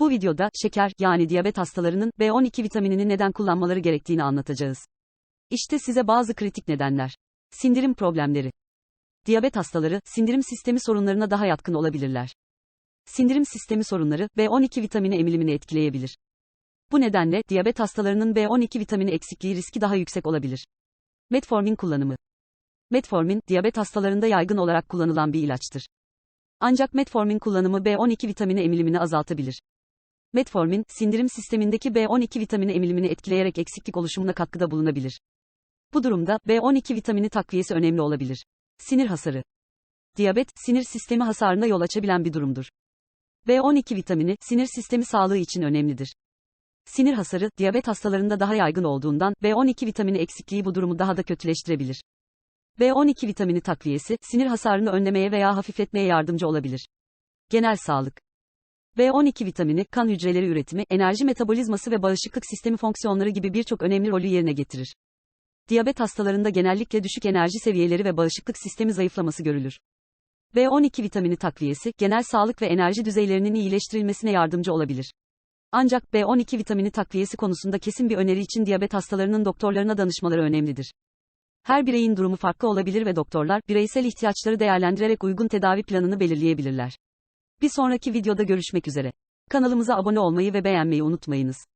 Bu videoda şeker yani diyabet hastalarının B12 vitaminini neden kullanmaları gerektiğini anlatacağız. İşte size bazı kritik nedenler. Sindirim problemleri. Diyabet hastaları sindirim sistemi sorunlarına daha yatkın olabilirler. Sindirim sistemi sorunları B12 vitamini emilimini etkileyebilir. Bu nedenle diyabet hastalarının B12 vitamini eksikliği riski daha yüksek olabilir. Metformin kullanımı. Metformin, diyabet hastalarında yaygın olarak kullanılan bir ilaçtır. Ancak metformin kullanımı B12 vitamini emilimini azaltabilir. Metformin, sindirim sistemindeki B12 vitamini emilimini etkileyerek eksiklik oluşumuna katkıda bulunabilir. Bu durumda B12 vitamini takviyesi önemli olabilir. Sinir hasarı. Diyabet, sinir sistemi hasarına yol açabilen bir durumdur. B12 vitamini, sinir sistemi sağlığı için önemlidir. Sinir hasarı, diyabet hastalarında daha yaygın olduğundan, B12 vitamini eksikliği bu durumu daha da kötüleştirebilir. B12 vitamini takviyesi, sinir hasarını önlemeye veya hafifletmeye yardımcı olabilir. Genel sağlık. B12 vitamini, kan hücreleri üretimi, enerji metabolizması ve bağışıklık sistemi fonksiyonları gibi birçok önemli rolü yerine getirir. Diyabet hastalarında genellikle düşük enerji seviyeleri ve bağışıklık sistemi zayıflaması görülür. B12 vitamini takviyesi, genel sağlık ve enerji düzeylerinin iyileştirilmesine yardımcı olabilir. Ancak B12 vitamini takviyesi konusunda kesin bir öneri için diyabet hastalarının doktorlarına danışmaları önemlidir. Her bireyin durumu farklı olabilir ve doktorlar, bireysel ihtiyaçları değerlendirerek uygun tedavi planını belirleyebilirler. Bir sonraki videoda görüşmek üzere. Kanalımıza abone olmayı ve beğenmeyi unutmayınız.